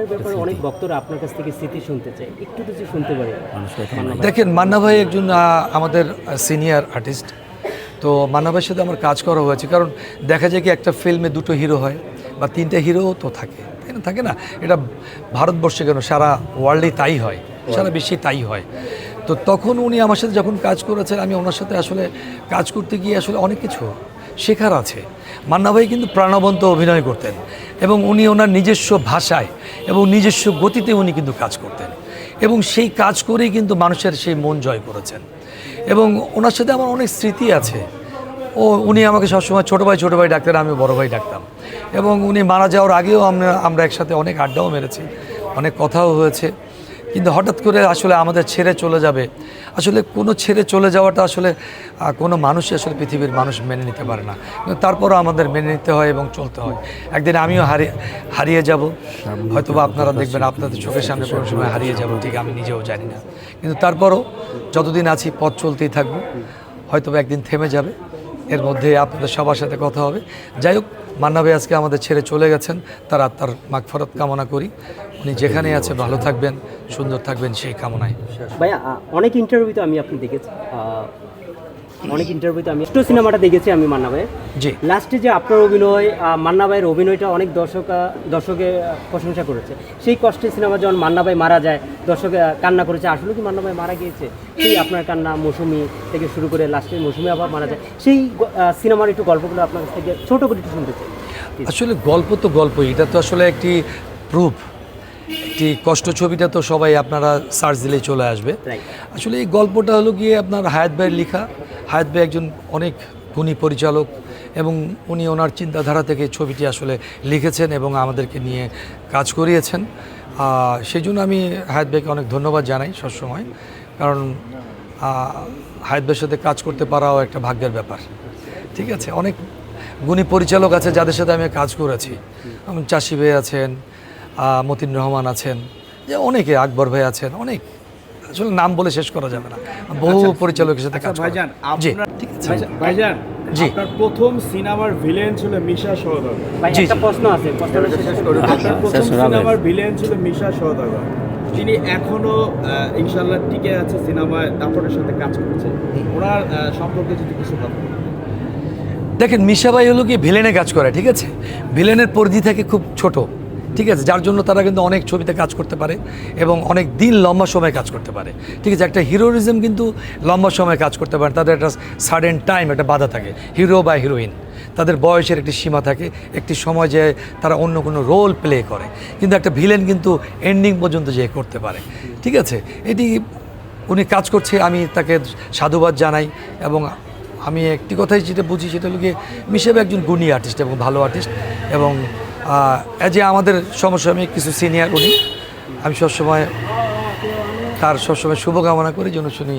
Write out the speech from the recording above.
এর ব্যাপারে অনেক আপনার কাছ থেকে স্মৃতি শুনতে চায়। একটু কিছু শুনতে পারি। দেখেন মান্না ভাই একজন আমাদের সিনিয়র আর্টিস্ট তো মান্না ভাইয়ের সাথে আমার কাজ করা হয়েছে কারণ দেখা যায় কি একটা ফিল্মে দুটো হিরো হয় বা তিনটে হিরো তো থাকে। তাই না? থাকে না? এটা ভারতবর্ষে কেন? সারা ওয়ার্ল্ডেই তাই হয়। সারা বিশ্বে তাই হয়। তো তখন উনি আমার সাথে যখন কাজ করেছেন আমি ওনার সাথে আসলে কাজ করতে গিয়ে আসলে অনেক কিছু শেখার আছে। মান্না ভাই কিন্তু প্রাণবন্ত অভিনয় করতেন। এবং উনি ওনার নিজস্ব ভাষায় এবং নিজস্ব গতিতে উনি কিন্তু কাজ করতেন। এবং সেই কাজ করেই কিন্তু মানুষের সেই মন জয় করেছেন। এবং ওনার সাথে আমার অনেক স্মৃতি আছে। ও, উনি আমাকে সবসময় ছোটো ভাই ছোটো ভাই ডাক্তার আমি বড় ভাই ডাকতাম। এবং উনি মারা যাওয়ার আগেও আমরা আমরা একসাথে অনেক আড্ডাও মেরেছি, অনেক কথাও হয়েছে। কিন্তু হঠাৎ করে আসলে আমাদের ছেড়ে চলে যাবে। আসলে কোনো ছেড়ে চলে যাওয়াটা আসলে কোনো মানুষই আসলে পৃথিবীর মানুষ মেনে নিতে পারে না। কিন্তু তারপরও আমাদের মেনে নিতে হয় এবং চলতে হয়। একদিন আমিও হারিয়ে হারিয়ে যাব। হয়তো বা আপনারা দেখবেন আপনাদের চোখের সামনে কোনো সময় হারিয়ে যাব ঠিক আমি নিজেও জানি না। কিন্তু তারপরও যতদিন আছি পথ চলতেই থাকব। হয়তো বা একদিন থেমে যাবে। এর মধ্যে আপনাদের সবার সাথে কথা হবে। যাই হোক, মান্না ভাই আজকে আমাদের ছেড়ে চলে গেছেন, তার আত্মার মাগফরত কামনা করি। উনি যেখানে আছে, ভালো থাকবেন, সুন্দর থাকবেন সেই কামনায়। ভাইয়া অনেক ইন্টারভিউতে আমি আপনি দেখেছি। অনেক ইন্টারভিউতে আমি ছোট সিনেমাটা দেখেছি আমি মান্না ভাই জি লাস্টে যে আপনার অভিনয় মান্না ভাইয়ের অভিনয়টা অনেক দর্শক দর্শকে প্রশংসা করেছে। সেই কষ্টের সিনেমা যখন মান্না ভাই মারা যায় দর্শকে কান্না করেছে আসলে কি মান্না ভাই মারা গিয়েছে? সেই আপনার কান্না মৌসুমি থেকে শুরু করে লাস্টে মৌসুমি আবার মারা যায়। সেই সিনেমার একটু গল্পগুলো আপনার কাছ থেকে ছোট করে একটু শুনতে চাই। আসলে গল্প তো গল্প এটা তো আসলে একটি প্রুফ একটি কষ্ট ছবিটা তো সবাই আপনারা সার্চ দিলেই চলে আসবে। আসলে এই গল্পটা হলো গিয়ে আপনার হায়াত ভাইয়ের লেখা। হায়াত ভাই একজন অনেক গুণী পরিচালক এবং উনি ওনার চিন্তাধারা থেকে ছবিটি আসলে লিখেছেন এবং আমাদেরকে নিয়ে কাজ করিয়েছেন। সেই জন্য আমি হায়াত ভাইকে অনেক ধন্যবাদ জানাই সবসময়, কারণ হায়াত ভাইয়ের সাথে কাজ করতে পারাও একটা ভাগ্যের ব্যাপার। ঠিক আছে, অনেক গুণী পরিচালক আছে যাদের সাথে আমি কাজ করেছি। যেমন চাষি ভাই আছেন মতিন রহমান আছেন, যে অনেকে, আকবর ভাই আছেন, অনেক। আসলে নাম বলে শেষ করা যাবে না। বহু পরিচালকের সাথে আচ্ছা কাজ ভাইজান জি। ঠিক আছে ভাইজান- জি। আপনার প্রথম সিনেমার ভিলেন ছিল মিশা সওদাগর ভাই একটা প্রশ্ন আছে প্রশ্নটা শেষ করে। আপনার প্রথম সিনেমার ভিলেন ছিল মিশা সওদাগর তিনি এখনও আহ, ইনশাল্লাহ টিকে আছে সিনেমায় দাপটের সাথে কাজ করছে। ওনার সম্পর্কে যদি কিছু কথা। দেখেন মিশাবাই হলো কি ভিলেনে কাজ করে ঠিক আছে? ভিলেনের পরিধি থেকে খুব ছোট। ঠিক আছে? যার জন্য তারা কিন্তু অনেক ছবিতে কাজ করতে পারে এবং অনেক দিন লম্বা সময় কাজ করতে পারে। ঠিক আছে? একটা হিরোরিজম কিন্তু লম্বা সময় কাজ করতে পারে। তাদের একটা সাডেন টাইম, একটা বাধা থাকে। হিরো বা হিরোইন। তাদের বয়সের একটি সীমা থাকে। একটি সময় যে তারা অন্য কোনো রোল প্লে করে। কিন্তু একটা ভিলেন কিন্তু এন্ডিং পর্যন্ত যে করতে পারে। ঠিক আছে? এটি উনি কাজ করছে, আমি তাকে সাধুবাদ জানাই এবং আমি একটি কথাই যেটা বুঝি সেটা হলো গিয়ে মিশেবে একজন গুণী আর্টিস্ট এবং ভালো আর্টিস্ট এবং যে আমাদের সমসাময়িক কিছু সিনিয়র উনি। আমি সবসময় তার সবসময় শুভকামনা করি যেন শুনি